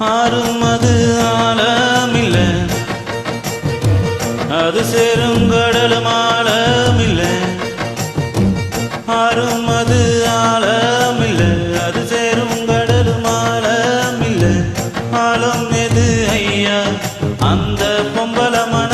ஆறும் அது ஆழமில்ல. அது சேரும் கடலும் ஆழமில்ல. ஆறும் அது ஆழமில்ல. அது சேரும் கடலும் ஆழமில்ல. ஆழம் எது ஐயா? அந்த பொம்பலமான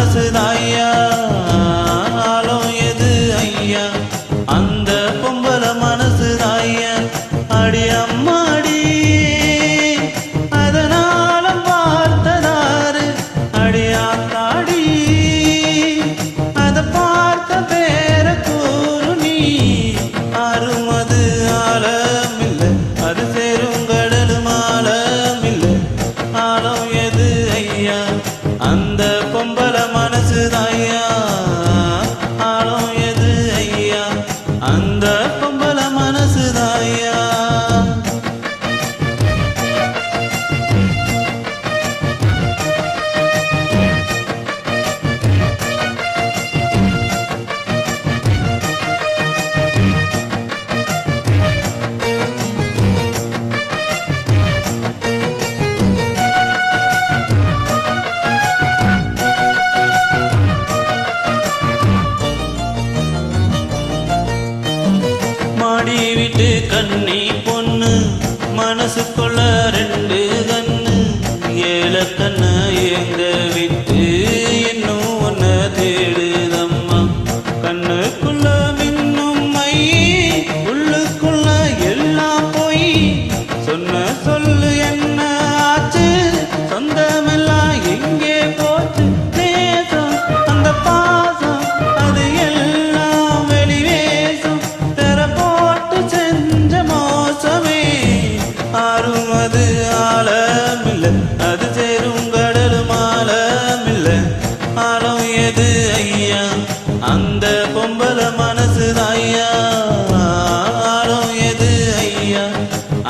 மனசுக்குள்ள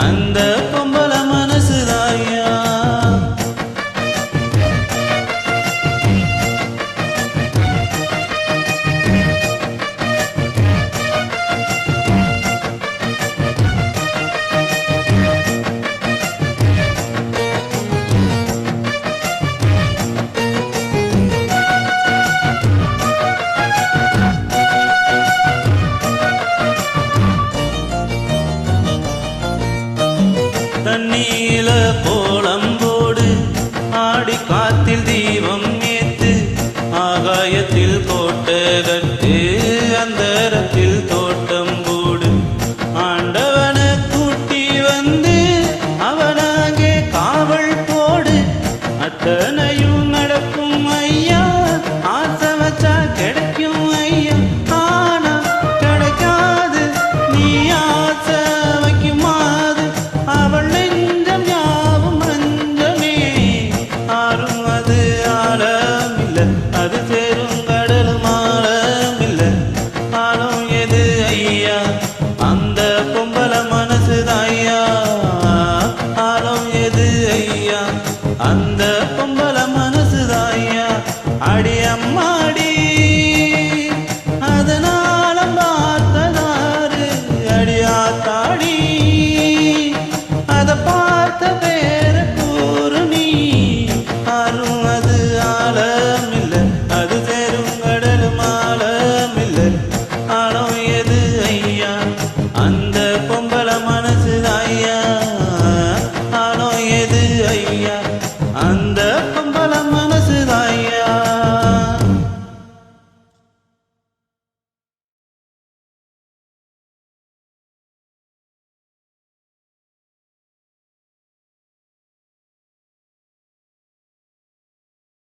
அந்த அடியம்மாடி அதனால பார்த்ததாறு அடியாத்தாடி. அதை பார்த்த பேர கூறு நீ ஆறும் அது ஆழமில்லை. அது சேரும் கடலும் ஆழமில்லை. ஆழம் எது ஐயா? அந்த பொம்பள மனசு ஐயா? ஆழம் எது ஐயா? அந்த